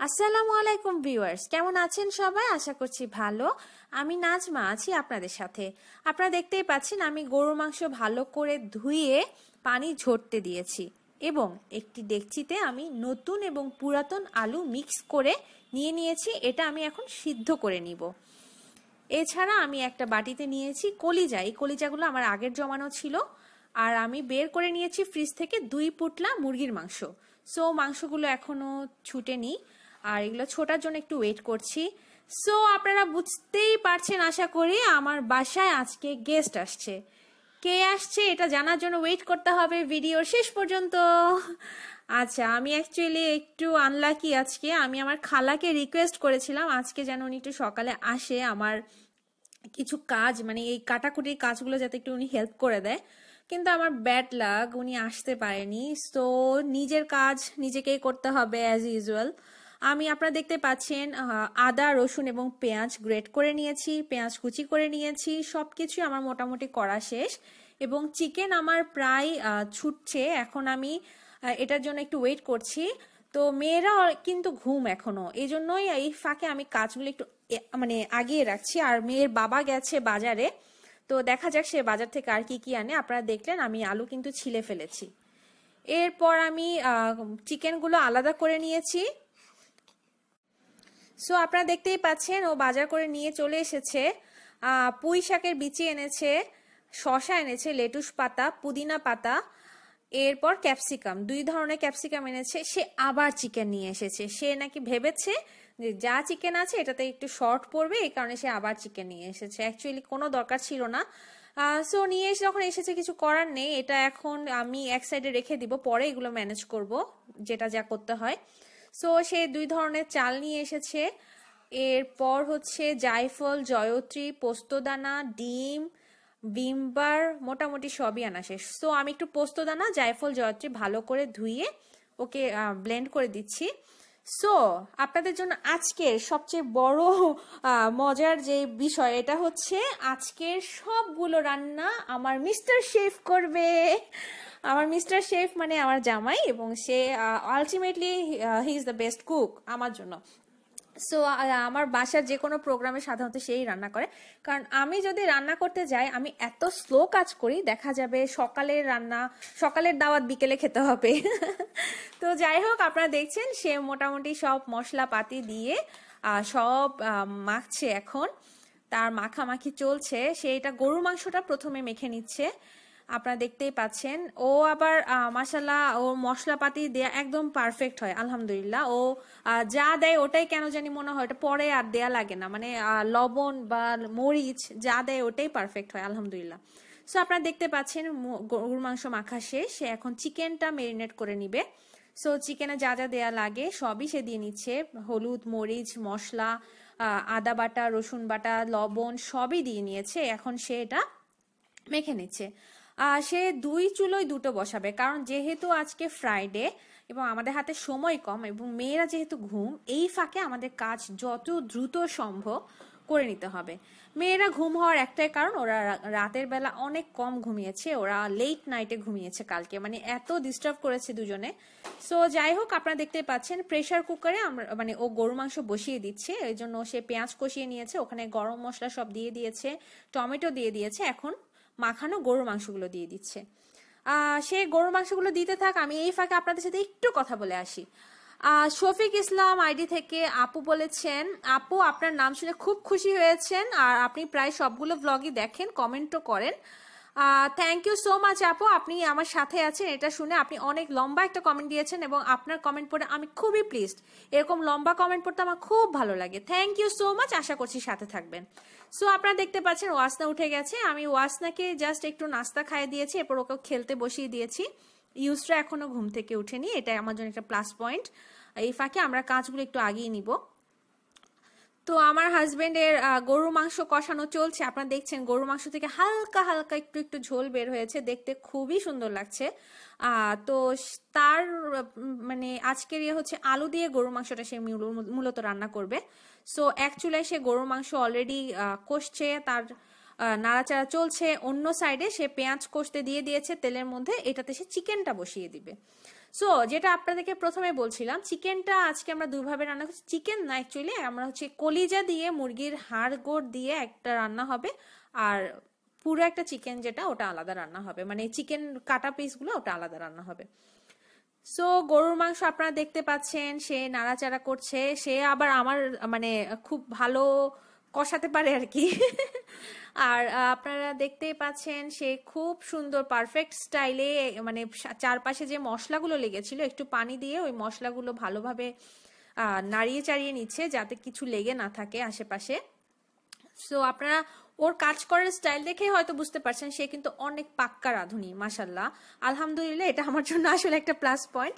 আসসালামু আলাইকুম ভিউয়ার্স, কেমন আছেন সবাই? আশা করছি ভালো। আমি নাজমা, আছি আপনাদের সাথে। আপনারা দেখতেই পাচ্ছেন আমি গরুর মাংস ভালো করে ধুয়ে পানি ঝরতে দিয়েছি এবং একটি ডেকচিতে আমি নতুন এবং পুরাতন আলু মিক্স করে নিয়ে নিয়েছি। এটা আমি এখন সিদ্ধ করে নিব। এছাড়া আমি একটা বাটিতে নিয়েছি কলিজা। এই কলিজাগুলো আমার আগের জমানো ছিল আর আমি বের করে নিয়েছি ফ্রিজ থেকে দুই পুটলা মুরগির মাংস। সো মাংসগুলো এখনও ছুটে নিই আর এগুলো ছোটার জন্য একটু ওয়েট করছি। সো আপনারা বুঝতেই পারছেন, আশা করি আমার বাসায় আজকে গেস্ট আসছে। কে আসছে এটা জানার জন্য ওয়েট করতে হবে ভিডিওর শেষ পর্যন্ত। আচ্ছা আমি অ্যাকচুয়ালি একটু আনলাকি আজকে। আমি আমার খালাকে রিকোয়েস্ট করেছিলাম, আজকে যেন উনি একটু সকালে আসে আমার কিছু কাজ মানে এই কাটাকুটির কাজগুলো যাতে একটু উনি হেল্প করে দেয়। কিন্তু আমার ব্যাড লাগ উনি আসতে পারেনি। সো নিজের কাজ নিজেকেই করতে হবে অ্যাজ ইউজুয়াল আমি আপনারা দেখতে পাচ্ছেন আদা, রসুন এবং পেঁয়াজ গ্রেট করে নিয়েছি, পেঁয়াজ কুচি করে নিয়েছি সব কিছুই আমার মোটামুটি করা শেষ এবং চিকেন আমার প্রায় ছুটছে। এখন আমি এটার জন্য একটু ওয়েট করছি। তো মেয়েরা কিন্তু ঘুম এখনও। এই জন্যই এই ফাঁকে আমি কাজগুলো একটু মানে আগিয়ে রাখছি। আর মেয়ের বাবা গেছে বাজারে। তো দেখা যাক সে বাজার থেকে আর কি কি আনে। আপনারা দেখলেন, আমি আলু কিন্তু ছিলে ফেলেছি। এরপর আমি চিকেনগুলো আলাদা করে নিয়েছি। সো আপনারা দেখতেই পাচ্ছেন, ও বাজার করে নিয়ে চলে এসেছে। পুঁই শাকের বিচি এনেছে শশা এনেছে, লেটুস পাতা, পুদিনা পাতা, এরপর ক্যাপসিকাম। দুই ধরনের ক্যাপসিকাম এনেছে, সে আবার চিকেন নিয়ে এসেছে। সে নাকি ভেবেছে যে যা চিকেন আছে, এটাতে একটু শর্ট পড়বে, এই কারণে সে আবার চিকেন নিয়ে এসেছে। অ্যাকচুয়ালি কোনো দরকার ছিল না। সো নিয়ে এসে যখন এসেছে, কিছু করার নেই। এটা এখন আমি এক সাইডে রেখে দিব, পরে এগুলো ম্যানেজ করব, যেটা যা করতে হয়। সো সে দুই ধরনের চাল নিয়ে এসেছে। এরপর হচ্ছে জায়ফল, জয়ত্রী, পোস্তদানা, ডিম, বিমবার, মোটামুটি সবই আনা শেষ। সো আমি একটু পোস্তদানা, জায়ফল, জয়ত্রী ভালো করে ধুয়ে ওকে ব্লেন্ড করে দিচ্ছি। সো আপনাদের জন্য আজকের সবচেয়ে বড় মজার যে বিষয়, এটা হচ্ছে আজকের সবগুলো রান্না আমার মিস্টার শেফ করবে। আমার মিস্টার শেফ মানে আমার জামাই এবং সে ultimately he is the best cook আমার জন্য। সো আমার বাসার যে কোনো প্রোগ্রামে সাধারণত সেই রান্না করে। কারণ আমি যদি রান্না করতে যাই, আমি এত স্লো কাজ করি, দেখা যাবে সকালের রান্না, সকালের দাওয়াত বিকেলে খেতে হবে। তো যাই হোক, আপনারা দেখছেন, সে মোটামুটি সব মশলাপাতি দিয়ে সব মাখছে এখন। তার মাখামাখি চলছে। সে এটা গরুর মাংসটা প্রথমে মেখে নিচ্ছে। আপনারা দেখতেই পাচ্ছেন। ও আবার মাসাল্লাহ ও মশলাপাতি দেয়া একদম পারফেক্ট হয়, আলহামদুলিল্লাহ। ও যা দেয় ওটাই কেন জানি মনে হয়, ওটা পরে আর দেয়া লাগে না। মানে লবণ বা মরিচ যা দেয় ওটাই পারফেক্ট হয়, আলহামদুলিল্লাহ। সো আপনারা দেখতে পাচ্ছেন গরুর মাংস মাখা শেষ। সে এখন চিকেনটা মেরিনেট করে নিবে। সো চিকেনে যা যা দেয়া লাগে, সবই সে দিয়ে নিচ্ছে। হলুদ, মরিচ, মশলা আদা বাটা, রসুন বাটা, লবণ সবই দিয়ে নিয়েছে। এখন সে এটা মেখে নিচ্ছে। সে দুই চুলোই দুটো বসাবে। কারণ যেহেতু আজকে ফ্রাইডে এবং আমাদের হাতে সময় কম এবং মেয়েরা যেহেতু ঘুম, এই ফাঁকে আমাদের কাজ যত দ্রুত সম্ভব করে নিতে হবে। মেয়েরা ঘুম হওয়ার একটাই কারণ, ওরা রাতের বেলা অনেক কম ঘুমিয়েছে, ওরা লেট নাইটে ঘুমিয়েছে কালকে মানে এত ডিস্টার্ব করেছে দুজনে। সো যাই হোক, আপনারা দেখতে পাচ্ছেন প্রেশার কুকারে আমরা মানে ও গরু মাংস বসিয়ে দিচ্ছে এই জন্য সে পেঁয়াজ কষিয়ে নিয়েছে, ওখানে গরম মশলা সব দিয়ে দিয়েছে, টমেটো দিয়ে দিয়েছে, এখন মাখানো গরুর মাংসগুলো দিয়ে দিচ্ছে। সেই গরুর মাংসগুলো দিতে থাক, আমি এই ফাঁকে আপনাদের সাথে একটু কথা বলে আসি। শফিক ইসলাম আইডি থেকে আপু বলেছেন, আপু আপনার নাম শুনে খুব খুশি হয়েছেন, আর আপনি প্রায় সবগুলো ব্লগই দেখেন কমেন্টও করেন। থ্যাংক ইউ সো মাচ আপু। আপনি আমার সাথে আছেন, এটা শুনে আপনি অনেক লম্বা একটা কমেন্ট দিয়েছেন এবং আপনার কমেন্ট পড়ে আমি খুবই প্লিজড এরকম লম্বা কমেন্ট পড়তে আমার খুব ভালো লাগে। থ্যাংক ইউ সো মাচ আশা করছি সাথে থাকবেন। সো আপনারা দেখতে পাচ্ছেন, ওয়াসনা উঠে গেছে। আমি ওয়াসনাকে জাস্ট একটু নাস্তা খাইয়ে দিয়েছি, এরপর ওকে খেলতে বসিয়ে দিয়েছি। ইউসরা এখনও ঘুম থেকে উঠেনি এটা আমার জন্য একটা প্লাস পয়েন্ট এই ফাঁকে আমরা কাজগুলো একটু আগিয়ে নিব। তো আমার হাজবেন্ডের গরুর মাংস কষানো চলছে। আপনারা দেখছেন গরুর মাংস থেকে হালকা হালকা একটু একটু ঝোল বের হয়েছে। দেখতে খুবই সুন্দর লাগছে। তো তার মানে আজকের ইয়ে হচ্ছে আলু দিয়ে গরুর মাংসটা সে মূলত রান্না করবে। সো এক চুলায় সে গরুর মাংস অলরেডি কষছে। তার নাড়াচাড়া চলছে। অন্য সাইডে সে পেঁয়াজ কষতে দিয়ে দিয়েছে। তেলের মধ্যে এটাতে সে চিকেনটা বসিয়ে দিবে। সো যেটা আপনাদেরকে প্রথমে বলছিলাম, চিকেনটা আজকে আমরা দুইভাবে রান্না করছি। চিকেন না অ্যাকচুয়ালি আমরা হচ্ছে কলিজা দিয়ে, মুরগির হাড় গোড় দিয়ে একটা রান্না হবে, আর পুরো একটা চিকেন যেটা, ওটা আলাদা রান্না হবে। মানে চিকেন কাটা পিসগুলো ওটা আলাদা রান্না হবে। সো গরুর মাংস আপনারা দেখতে পাচ্ছেন, সে নাড়াচাড়া করছে, সে আবার আমার মানে খুব ভালো কষাতে পারে আর কি। আর আপনারা দেখতেই পাচ্ছেন সে খুব সুন্দর পারফেক্ট স্টাইলে মানে চারপাশে যে মশলাগুলো লেগেছিল, একটু পানি দিয়ে ওই মশলাগুলো ভালোভাবে নাড়িয়ে চাড়িয়ে নিচ্ছে যাতে কিছু লেগে না থাকে আশেপাশে। সো আপনারা ওর কাজ করার স্টাইল দেখে হয়তো বুঝতে পারছেন, সে কিন্তু অনেক পাক্কা রাঁধুনি মাসাল্লাহ আলহামদুলিল্লাহ, এটা আমার জন্য আসলে একটা প্লাস পয়েন্ট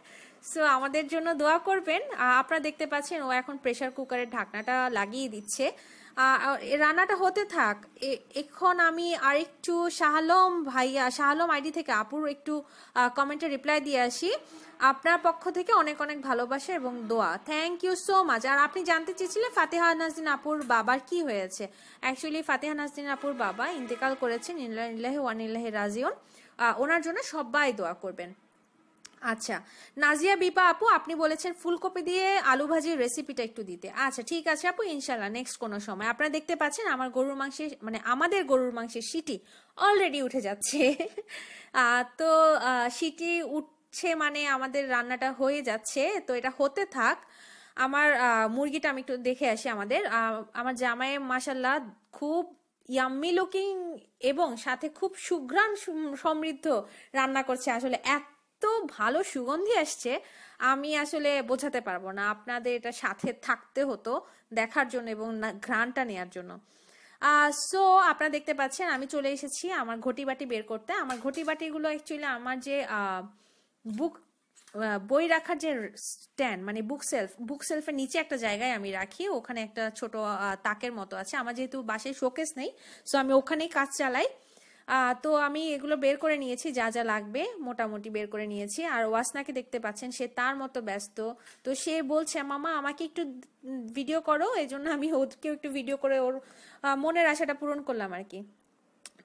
সো আমাদের জন্য দোয়া করবেন। আপনারা দেখতে পাচ্ছেন ও এখন প্রেশার কুকারের ঢাকনাটা লাগিয়ে দিচ্ছে। রান্নাটা হতে থাক এখন আমি আরেকটু শাহালম ভাইয়া, শাহালম আইডি থেকে আপুর একটু কমেন্টে রিপ্লাই দিয়ে আসি। আপনার পক্ষ থেকে অনেক অনেক ভালোবাসা এবং দোয়া। থ্যাংক ইউ সো মাচ আর আপনি জানতে চেয়েছিলেন ফাতেহা নাজদিন আপুর বাবার কি হয়েছে। অ্যাকচুয়ালি ফাতেহা নাজদিন আপুর বাবা ইন্তেকাল করেছেন, ইল্লাহ ওয়ান ইল্লাহ রাজিউন। ওনার জন্য সবাই দোয়া করবেন। আচ্ছা। নাজিয়া, বিপা আপু, আপনি বলেছেন ফুলকপি দিয়ে আলু ভাজির রেসিপিটা একটু দিতে। আচ্ছা ঠিক আছে আপু ইনশাল্লাহ নেক্সট কোনো সময়। আপনারা দেখতে পাচ্ছেন আমার গরুর মাংসের মানে আমাদের গরুর মাংসের সিটি অলরেডি উঠে যাচ্ছে। তো সিটি উঠছে মানে আমাদের রান্নাটা হয়ে যাচ্ছে, তো এটা হতে থাক। আমার মুরগিটা আমি একটু দেখে আসি আমাদের। আমার জামাই মাসাল্লাহ খুব ইয়াম্মি লুকিং এবং সাথে খুব সুঘ্রাণ সমৃদ্ধ রান্না করছে। আসলে এক এত ভালো সুগন্ধি আসছে, আমি আসলে বোঝাতে পারব না। আপনাদের এটা সাথে থাকতে হতো দেখার জন্য এবং ঘ্রাণটা নেওয়ার জন্য। সো আপনারা দেখতে পাচ্ছেন আমি চলে এসেছি আমার ঘটি বাটি বের করতে। আমার ঘটি বাটিগুলো অ্যাকচুয়ালি আমার যে বুক বই রাখার যে স্ট্যান্ড মানে বুক সেলফ বুক সেলফের নিচে একটা জায়গায় আমি রাখি। ওখানে একটা ছোট তাকের মতো আছে। আমার যেহেতু বাসায় শোকেস নেই সো আমি ওখানেই কাজ চালাই। তো আমি এগুলো বের করে নিয়েছি, যা যা লাগবে, মোটামুটি বের করে নিয়েছি। আর ওয়াসনাকে দেখতে পাচ্ছেন, সে তার মতো ব্যস্ত। তো সে বলছে, মামা, আমাকে একটু ভিডিও করো। এই জন্য আমি ওকেও একটু ভিডিও করে ওর মনের আশাটা পূরণ করলাম আর কি।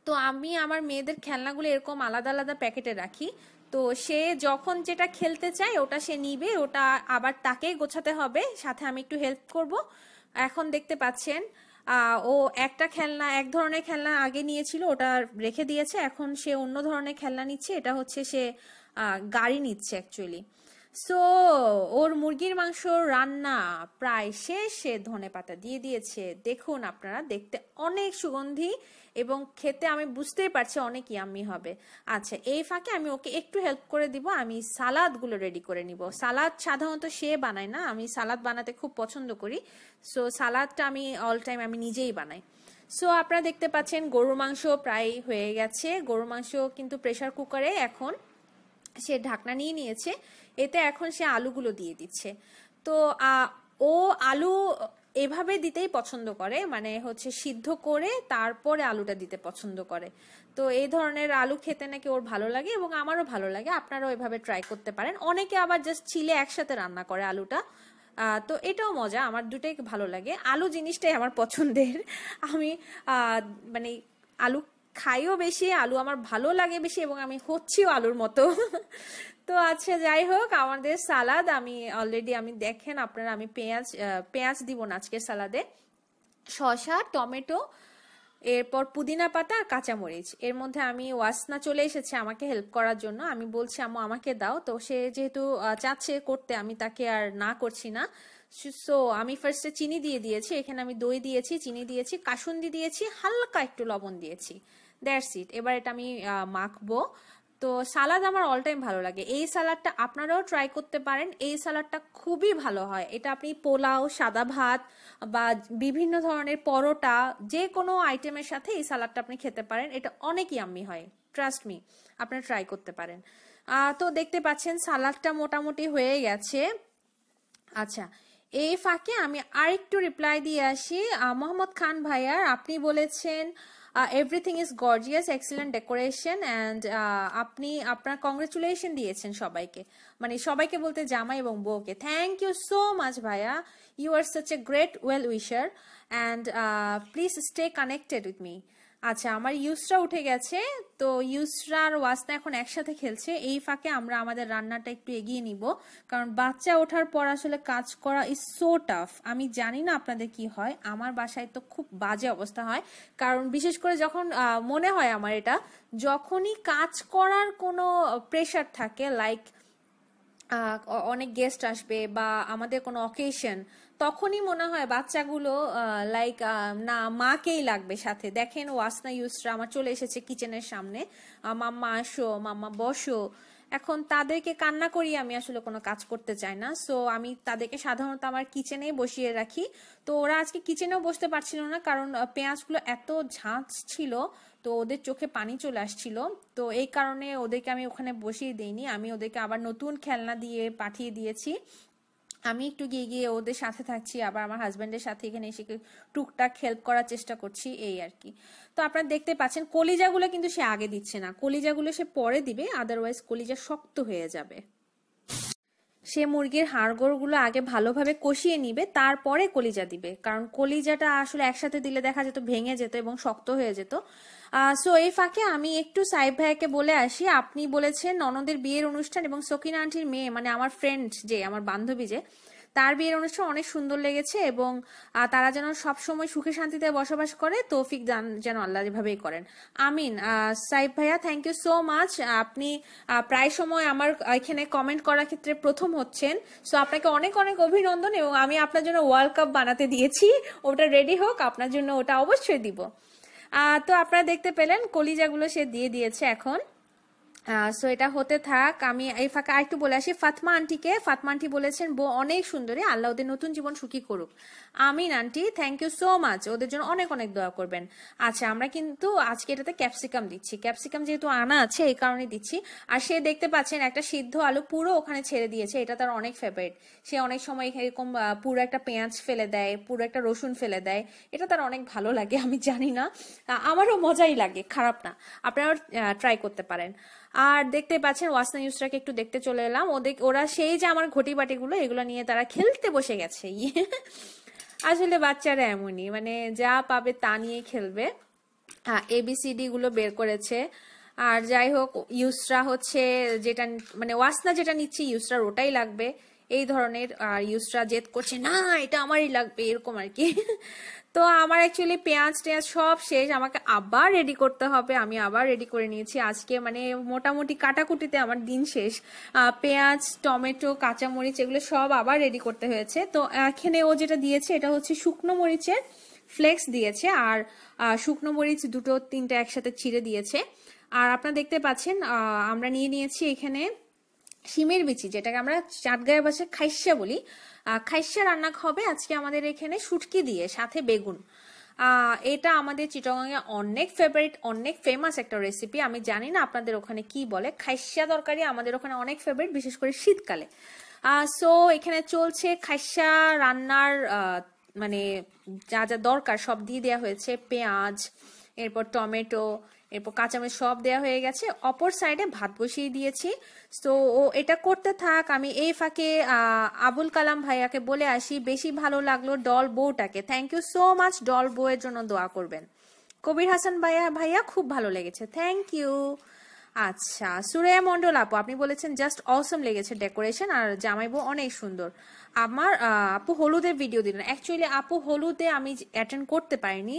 তো আমি আমার মেয়েদের খেলনাগুলো এরকম আলাদা আলাদা প্যাকেটে রাখি। তো সে যখন যেটা খেলতে চায়, ওটা সে নিবে, ওটা আবার তাকেই গোছাতে হবে। সাথে আমি একটু হেল্প করব। এখন দেখতে পাচ্ছেন ও একটা খেলনা, এক ধরনের খেলনা আগে নিয়েছিল, ওটা রেখে দিয়েছে। এখন সে অন্য ধরনের খেলনা নিচ্ছে। এটা হচ্ছে সে গাড়ি নিচ্ছে অ্যাকচুয়ালি সো ওর মুরগির মাংস রান্না প্রায় শেষ। সে ধনে পাতা দিয়ে দিয়েছে। দেখুন আপনারা, দেখতে অনেক সুগন্ধি এবং খেতে আমি বুঝতেই পারছি অনেক ইয়াম্মি হবে। আচ্ছা এই ফাঁকে আমি ওকে একটু হেল্প করে দিব। আমি সালাদগুলো রেডি করে নিব। সালাদ সাধারণত সে বানায় না। আমি সালাদ বানাতে খুব পছন্দ করি। সো সালাদটা আমি অল টাইম আমি নিজেই বানাই। সো আপনারা দেখতে পাচ্ছেন, গরুর মাংস প্রায় হয়ে গেছে। গরুর মাংস কিন্তু প্রেশার কুকারে এখন সে ঢাকনা নিয়ে নিয়েছে। এতে এখন সে আলুগুলো দিয়ে দিচ্ছে। তো ও আলু এভাবে দিতেই পছন্দ করে মানে হচ্ছে সিদ্ধ করে তারপরে আলুটা দিতে পছন্দ করে। তো এই ধরনের আলু খেতে নাকি ওর ভালো লাগে এবং আমারও ভালো লাগে, আপনারাও এভাবে ট্রাই করতে পারেন। অনেকে আবার জাস্ট চিলে একসাথে রান্না করে আলুটা। তো এটাও মজা, আমার দুটাই ভালো লাগে। আলু জিনিসটাই আমার পছন্দের। আমি মানে আলু খাইও বেশি, আলু আমার ভালো লাগে বেশি এবং আমি হচ্ছিও আলুর মতো। তো আচ্ছা যাই হোক, আমাদের সালাদ আমি অলরেডি আমি দেখেন আপনারা, আমি পেঁয়াজ পেঁয়াজ দিব না আজকের সালাদে। শশা টমেটো, এরপর পুদিনা পাতা আর কাঁচামরিচ। এর মধ্যে আমি ওয়াসনা চলে এসেছে আমাকে হেল্প করার জন্য। আমি বলছি, আম্মু, আমাকে দাও। তো সে যেহেতু চাচ্ছে করতে, আমি তাকে আর না করছি না। সো, আমি ফার্স্টে চিনি দিয়ে দিয়েছি। এখানে আমি দই দিয়েছি, চিনি দিয়েছি, কাসুন্দি দিয়েছি, হালকা একটু লবণ দিয়েছি। দ্যাটস ইট এবার এটা আমি মাখবো। তো সালাদ আমার অল টাইম ভালো লাগে। এই সালাদটা আপনারাও ট্রাই করতে পারেন। এই সালাদটা খুবই ভালো হয়। এটা আপনি পোলাও, সাদা ভাত বা বিভিন্ন ধরনের পরোটা, যে কোনো আইটেমের সাথে এই সালাদটা আপনি খেতে পারেন। এটা অনেকই আমি হয়। ট্রাস্ট মি আপনারা ট্রাই করতে পারেন। তো দেখতে পাচ্ছেন সালাদটা মোটামুটি হয়ে গেছে। আচ্ছা এই ফাঁকে আমি আরেকটু রিপ্লাই দিয়ে আসি। মোহাম্মদ খান ভাইয়ার, আপনি বলেছেন everything is gorgeous excellent decoration and আপনি আপনার কংগ্রেচুলেশন দিয়েছেন সবাইকে। মানে সবাইকে বলতে জামাই এবং বউকে। থ্যাংক ইউ সো মাচ ভাইয়া। You are such a great well wisher and please stay connected with me আচ্ছা আমার ইউসরা উঠে গেছে। তো ইউসরা আর ওয়াসনা এখন একসাথে খেলছে। এই ফাঁকে আমরা আমাদের রান্নাটা একটু এগিয়ে নিব। কারণ বাচ্চা ওঠার পর আসলে কাজ করা ইজ সো টাফ আমি জানি না আপনাদের কি হয়। আমার বাসায় তো খুব বাজে অবস্থা হয়। কারণ বিশেষ করে যখন মনে হয় আমার এটা, যখনই কাজ করার কোনো প্রেশার থাকে লাইক অনেক গেস্ট আসবে বা আমাদের কোনো অকেশন তখনই মনে হয় বাচ্চাগুলো লাইক না, মাকেই লাগবে সাথে। দেখেন ওয়াসনা ইউসরা আমার চলে এসেছে কিচেনের সামনে। মাম্মা আসো, মাম্মা বসো। এখন তাদেরকে কান্না করি আমি আসলে কোনো কাজ করতে চাই না। সো আমি তাদেরকে সাধারণত আমার কিচেনেই বসিয়ে রাখি। তো ওরা আজকে কিচেনেও বসতে পারছিল না কারণ পেঁয়াজগুলো এত ঝাঁঝ ছিল তো ওদের চোখে পানি চলে আসছিল। তো এই কারণে ওদেরকে আমি ওখানে বসিয়ে দিইনি। আমি ওদেরকে আবার নতুন খেলনা দিয়ে পাঠিয়ে দিয়েছি। আমি একটু গিয়ে গিয়ে ওদের সাথে থাকছি, আবার আমার হাজব্যান্ডের সাথে এখানে এসে টুকটাক হেল্প করার চেষ্টা করছি, এই আর কি। তো আপনারা দেখতে পাচ্ছেন, কলিজাগুলো কিন্তু সে আগে দিচ্ছে না। কলিজাগুলো সে পরে দিবে আদারওয়াইজ কলিজা শক্ত হয়ে যাবে। সে মুরগির হাড়গোড়গুলো আগে ভালোভাবে কষিয়ে নিবে, তারপরে কলিজা দিবে। কারণ কলিজাটা আসলে একসাথে দিলে দেখা যেত ভেঙে যেত এবং শক্ত হয়ে যেত। সো এই ফাঁকে আমি একটু সাইব ভাইকে বলে আসি। আপনি বলেছেন ননদের বিয়ের অনুষ্ঠান এবং সকিনা আন্টির মেয়ে মানে আমার ফ্রেন্ড যে, আমার বান্ধবী যে তার বিয়ের অনুষ্ঠান অনেক সুন্দর লেগেছে এবং তারা যেন সবসময় সুখে শান্তিতে বসবাস করে, তৌফিক যেন আল্লাহ যেভাবেই করেন। আমিন। সাইফ ভাইয়া থ্যাংক ইউ সো মাচ আপনি প্রায় সময় আমার এখানে কমেন্ট করার ক্ষেত্রে প্রথম হচ্ছেন। সো আপনাকে অনেক অনেক অভিনন্দন এবং আমি আপনার জন্য ওয়ার্ল্ড কাপ বানাতে দিয়েছি। ওটা রেডি হোক, আপনার জন্য ওটা অবশ্যই দিব। তো আপনারা দেখতে পেলেন, কলিজাগুলো সে দিয়ে দিয়েছে এখন। সো এটা হতে থাক, আমি এই ফাঁকা আরেকটু বলে আসি। ফাতমা আন্টিকে, ফাতমা আন্টি বলেছেন, বউ অনেক সুন্দরী, আল্লাহ ওদের নতুন জীবন সুখী করুক। আমিন aunty thank you so much ওদের জন্য অনেক অনেক দোয়া করবেন। আচ্ছা আমরা কিন্তু আজকে এটাতে ক্যাপসিকাম দিচ্ছি। ক্যাপসিকাম যেহেতু আনা আছে, এই কারণে দিচ্ছি। আর সে দেখতে পাচ্ছেন, একটা সিদ্ধ আলু পুরো ওখানে ছেড়ে দিয়েছে, এটা তার অনেক ফেভারিট সে অনেক সময় এরকম পুরো একটা পেঁয়াজ ফেলে দেয়, পুরো একটা রসুন ফেলে দেয়, এটা তার অনেক ভালো লাগে, আমি জানি না। আমারও মজাই লাগে, খারাপ না। আপনারাও ট্রাই করতে পারেন। আর দেখতে পাচ্ছেন, ওয়াসনা ইউসরাকে একটু দেখতে চলে এলাম। ওদের ওরা সেই যে আমার ঘটি বাটিগুলো এগুলো নিয়ে তারা খেলতে বসে গেছে। আসলে বাচ্চারা এমনই মানে যা পাবে তা নিয়ে খেলবে। হ্যাঁ এবিসিডি গুলো বের করেছে। আর যাই হোক, ইউসরা হচ্ছে যেটা মানে ওয়াসনা যেটা নিচ্ছি ইউসরার ওটাই লাগবে। এই ধরনের, আর ইউসরা জেদ করছে, না, এটা আমারই লাগবে, এরকম আর কি। তো আমার অ্যাকচুয়ালি পেঁয়াজ টেয়াজ সব শেষ, আমাকে আবার রেডি করতে হবে। আমি আবার রেডি করে নিয়েছি। আজকে মানে মোটামুটি কাটাকুটিতে আমার দিন শেষ। পেঁয়াজ, টমেটো, কাঁচামরিচ এগুলো সব আবার রেডি করতে হয়েছে। তো এখানে ও যেটা দিয়েছে, এটা হচ্ছে শুকনো মরিচের ফ্লেক্স দিয়েছে আর শুকনো মরিচ দুটো তিনটা একসাথে ছিঁড়ে দিয়েছে। আর আপনারা দেখতে পাচ্ছেন আমরা নিয়ে নিয়েছি এখানে সিমের বিচি, যেটাকে আমরা চাটগাঁয়ের ভাষায় খাইসা বলি। খাইসা রান্না হবে আজকে আমাদের এখানে শুটকি দিয়ে, সাথে বেগুন। এটা আমাদের চিটগাঙে অনেক ফেভারিট অনেক ফেমাস একটা রেসিপি আমি জানি না আপনাদের ওখানে কি বলে। খাইসা তরকারি আমাদের ওখানে অনেক ফেভারিট বিশেষ করে শীতকালে। সো এখানে চলছে খাইসা রান্নার মানে যা যা দরকার সব দিয়ে দেওয়া হয়েছে। পেঁয়াজ, এরপর টমেটো এরপর কাঁচামরিচ সব দেওয়া হয়ে গেছে। অপর সাইডে ভাত বসিয়ে দিয়েছি। তো ও এটা করতে থাক, আমি এই ফাঁকে আবুল কালাম ভাইয়াকে বলে আসি, বেশি ভালো লাগল ডল বউটাকে। Thank you so much doll বউয়ের জন্য দোয়া করবেন। কবির হাসান ভাইয়া ভাইয়া খুব ভালো লেগেছে। থ্যাংক ইউ আচ্ছা সুরেয়া মন্ডল আপু, আপনি বলেছেন জাস্ট অসম লেগেছে ডেকোরেশন আর জামাই বউ অনেক সুন্দর। আমার আপু হলুদের ভিডিও দিলেন। অ্যাকচুয়ালি আপু হলুদে আমি অ্যাটেন্ড করতে পারিনি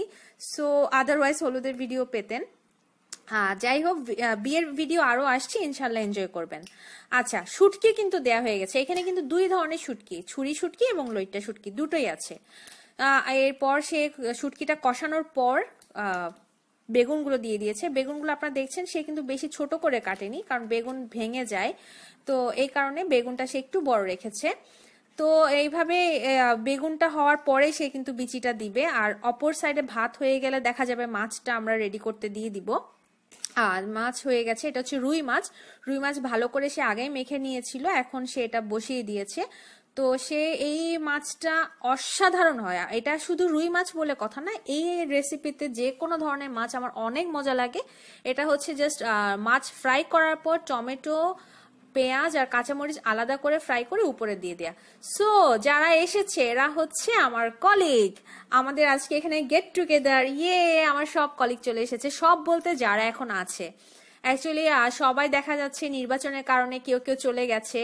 সো আদারওয়াইজ হলুদের ভিডিও পেতেন। হ্যাঁ যাই হোক বিয়ের ভিডিও আরও আসছে ইনশাল্লাহ এনজয় করবেন। আচ্ছা শুটকি কিন্তু দেয়া হয়ে গেছে। এখানে কিন্তু দুই ধরনের শুটকি, ছুরি শুটকি এবং লইট্টা শুটকি, দুটোই আছে। এরপর সে শুটকিটা কষানোর পর বেগুনগুলো দিয়ে দিয়েছে। বেগুনগুলো আপনারা দেখছেন, সে কিন্তু বেশি ছোট করে কাটেনি, কারণ বেগুন ভেঙে যায়। তো এই কারণে বেগুনটা সে একটু বড় রেখেছে। তো এইভাবে বেগুনটা হওয়ার পরে সে কিন্তু বিচিটা দিবে। আর অপর সাইডে ভাত হয়ে গেলে দেখা যাবে মাছটা আমরা রেডি করতে দিয়ে দিব। আর মাছ হয়ে গেছে, এটা হচ্ছে রুই মাছ। রুই মাছ ভালো করে সে আগেই মেখে নিয়েছিল, এখন সে এটা বসিয়ে দিয়েছে। তো সে এই মাছটা অসাধারণ হয়। এটা শুধু রুই মাছ বলে কথা না, এই রেসিপিতে যে কোনো ধরনের মাছ আমার অনেক মজা লাগে। এটা হচ্ছে জাস্ট মাছ ফ্রাই করার পর টমেটো পেঁয়াজ আর কাঁচামরিচ আলাদা করে ফ্রাই করে উপরে দিয়ে দেয়া। সো যারা এসেছে, এরা হচ্ছে আমার কলিগ আমাদের আজকে এখানে গেট টুগেদার ইয়ে আমার সব কলিগ চলে এসেছে। সব বলতে যারা এখন আছে। অ্যাকচুয়ালি সবাই দেখা যাচ্ছে নির্বাচনের কারণে কেউ কেউ চলে গেছে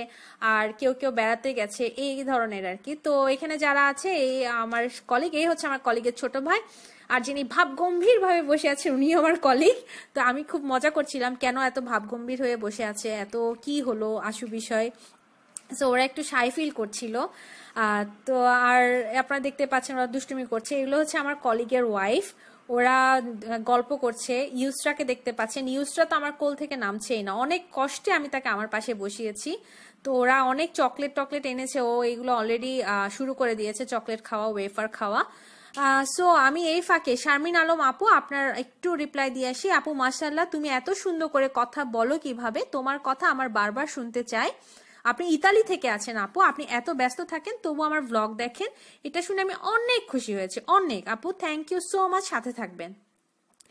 আর কেউ কেউ বেড়াতে গেছে, এই ধরনের আর কি। তো এখানে যারা আছে, এই আমার কলিগ এই হচ্ছে আমার কলিগের ছোট ভাই। আর যিনি ভাব গম্ভীর ভাবে বসে আছে উনি আমার কলিগ তো আমি খুব মজা করছিলাম, কেন এত ভাব গম্ভীর হয়ে বসে আছে, এত কি হলো আশু বিষয়। সো ওরা একটু সাই ফিল করছিল। তো আর আপনারা দেখতে পাচ্ছেন, ওরা দুষ্টুমি করছে। এগুলো হচ্ছে আমার কলিগের ওয়াইফ ওরা গল্প করছে। ইউসরাকে দেখতে পাচ্ছেন। ইউসরা তো আমার কোল থেকে নামছেই না। অনেক কষ্টে আমি তাকে আমার পাশে বসিয়েছি। তো ওরা অনেক চকলেট টকলেট এনেছে। ও এগুলো অলরেডি শুরু করে দিয়েছে। চকলেট খাওয়া ওয়েফার খাওয়া। সো আমি এই ফাঁকে শারমিন আলম আপু, আপনার একটু রিপ্লাই দিয়ে আসি। আপু মাসাল্লাহ তুমি এত সুন্দর করে কথা বলো কীভাবে? তোমার কথা আমার বারবার শুনতে চাই। আপনি ইতালি থেকে আছেন আপু, আপনি এত ব্যস্ত থাকেন, তবু আমার ব্লগ দেখেন। এটা শুনে আমি অনেক খুশি হয়েছে, অনেক। আপু থ্যাংক ইউ সো মাচ সাথে থাকবেন।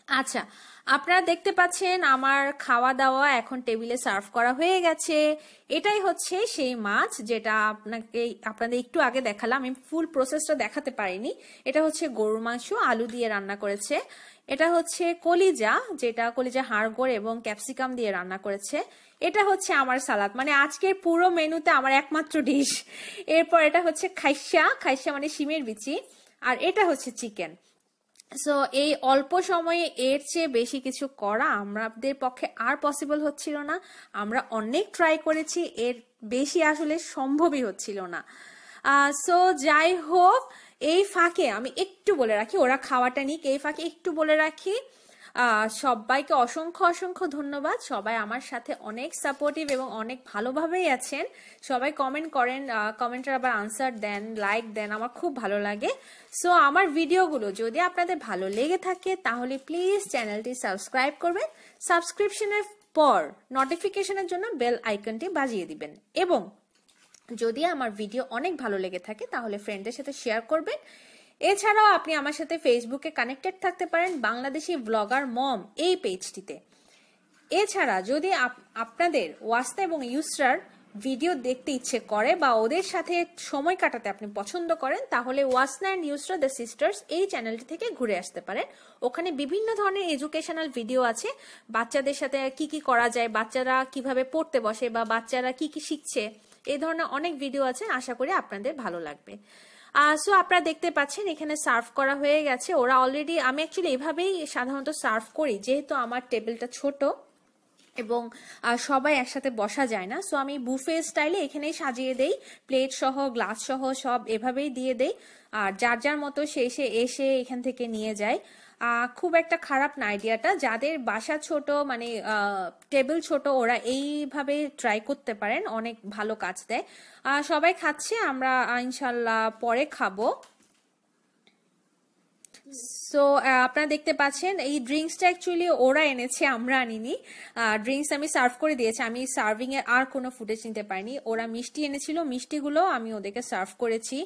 আচ্ছা আপনারা দেখতে পাচ্ছেন আমার খাওয়া দাওয়া এখন টেবিলে সার্ভ করা হয়ে গেছে। এটাই হচ্ছে সেই মাছ যেটা আপনাকে, আপনাদের একটু আগে দেখালাম, আমি ফুল প্রসেসটা দেখাতে পারিনি। এটা হচ্ছে গরুর মাংস, আলু দিয়ে রান্না করেছে। এটা হচ্ছে কলিজা, যেটা কলিজা হাড়গোড় এবং ক্যাপসিকাম দিয়ে রান্না করেছে। এটা হচ্ছে আমার সালাদ। মানে আজকের পুরো মেনুতে আমার একমাত্র ডিশ। এরপর এটা হচ্ছে খাইসা। খাইসা মানে শিমের বিচি। আর এটা হচ্ছে চিকেন। সো এই অল্প সময়ে এর চেয়ে বেশি কিছু করা আমাদের পক্ষে আর পসিবল হচ্ছিল না। আমরা অনেক ট্রাই করেছি, এর বেশি আসলে সম্ভবই হচ্ছিল না। সো যাই হোক, এই ফাঁকে আমি একটু বলে রাখি, ওরা খাওয়াটা নিক, এই ফাঁকে একটু বলে রাখি। সবাইকে অসংখ্য অসংখ্য ধন্যবাদ। সবাই আমার সাথে অনেক সাপোর্টিভ এবং অনেক ভালোভাবেই আছেন। সবাই কমেন্ট করেন কমেন্টের আবার আনসার দেন লাইক দেন, আমার খুব ভালো লাগে। সো আমার ভিডিওগুলো যদি আপনাদের ভালো লেগে থাকে, তাহলে প্লিজ চ্যানেলটি সাবস্ক্রাইব করবেন। সাবস্ক্রিপশনের পর নোটিফিকেশনের জন্য বেল আইকনটি বাজিয়ে দিবেন। এবং যদি আমার ভিডিও অনেক ভালো লেগে থাকে, তাহলে ফ্রেন্ডদের সাথে শেয়ার করবেন। এছাড়াও আপনি আমার সাথে ফেসবুকে কানেক্টেড থাকতে পারেন বাংলাদেশি ব্লগার মম এই পেজটিতে এছাড়া যদি আপনাদের ওয়াস্তা এবং ইউসরার ভিডিও দেখতে ইচ্ছে করে বা ওদের সাথে সময় কাটাতে আপনি পছন্দ করেন, তাহলে Wasna and Yusra the sisters এই চ্যানেলটি থেকে ঘুরে আসতে পারেন। ওখানে বিভিন্ন ধরনের এডুকেশনাল ভিডিও আছে। বাচ্চাদের সাথে কি কি করা যায়, বাচ্চারা কীভাবে পড়তে বসে বা বাচ্চারা কি কি শিখছে এই ধরনের অনেক ভিডিও আছে। আশা করি আপনাদের ভালো লাগবে। সো আপনারা দেখতে পাচ্ছেন, এখানে সার্ভ করা হয়ে গেছে। ওরা অলরেডি আমি অ্যাকচুয়ালি এভাবেই সাধারণত সার্ভ করি, যেহেতু আমার টেবিলটা ছোট এবং সবাই একসাথে বসা যায় না। সো আমি বুফে স্টাইলে এখানেই সাজিয়ে দেই প্লেট সহ গ্লাস সহ, সব এভাবেই দিয়ে দেই। আর যার যার মতো সে এসে এসে এখান থেকে নিয়ে যায়। খুব একটা খারাপ না আইডিয়াটা যাদের বাসা ছোট মানে টেবিল ছোট, ওরা এইভাবে ট্রাই করতে পারেন। অনেক ভালো কাজ দেয়। সবাই খাচ্ছে, আমরা ইনশাল্লাহ পরে খাব। সো আপনারা দেখতে পাচ্ছেন, এই ড্রিঙ্কসটা অ্যাকচুয়ালি ওরা এনেছে, আমরা আনিনি। ড্রিঙ্কস আমি সার্ভ করে দিয়েছি। আমি সার্ভিং এর আর কোনো ফুটেজ নিতে পারিনি। ওরা মিষ্টি এনেছিল, মিষ্টিগুলো আমি ওদেরকে সার্ভ করেছি।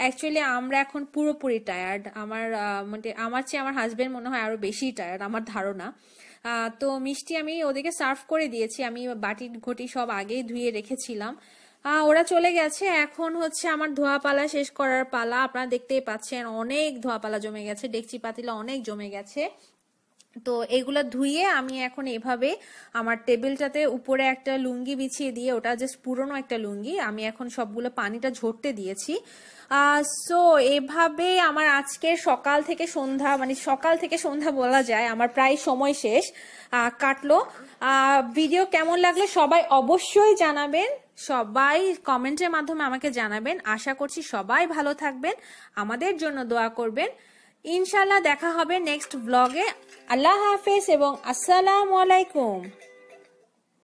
অ্যাকচুয়ালি আমরা এখন পুরোপুরি টায়ার্ড আমার মানে আমার চেয়ে আমার হাজবেন্ড মনে হয় আরও বেশি টায়ার্ড আমার ধারণা। তো মিষ্টি আমি ওদেরকে সার্ভ করে দিয়েছি। আমি বাটি ঘটি সব আগেই ধুয়ে রেখেছিলাম। ওরা চলে গেছে। এখন হচ্ছে আমার ধোয়া পালা শেষ করার পালা। আপনারা দেখতেই পাচ্ছেন, অনেক ধোয়া পালা জমে গেছে। ডেকচি পাতিলা অনেক জমে গেছে। তো এগুলা ধুয়ে আমি এখন এভাবে আমার টেবিলটাতে উপরে একটা লুঙ্গি বিছিয়ে দিয়ে, ওটা জাস্ট পুরনো একটা লুঙ্গি, আমি এখন সবগুলো পানিটা ঝরতে দিয়েছি। সো এভাবে আমার আজকে সকাল থেকে সন্ধ্যা মানে সকাল থেকে সন্ধ্যা বলা যায়, আমার প্রায় সময় শেষ কাটলো। ভিডিও কেমন লাগল সবাই অবশ্যই জানাবেন। সবাই কমেন্টের মাধ্যমে আমাকে জানাবেন। আশা করছি সবাই ভালো থাকবেন। আমাদের জন্য দোয়া করবেন। ইনশাল্লাহ দেখা হবে নেক্সট ব্লগে আল্লাহ হাফেজ এবং আসসালাম আলাইকুম।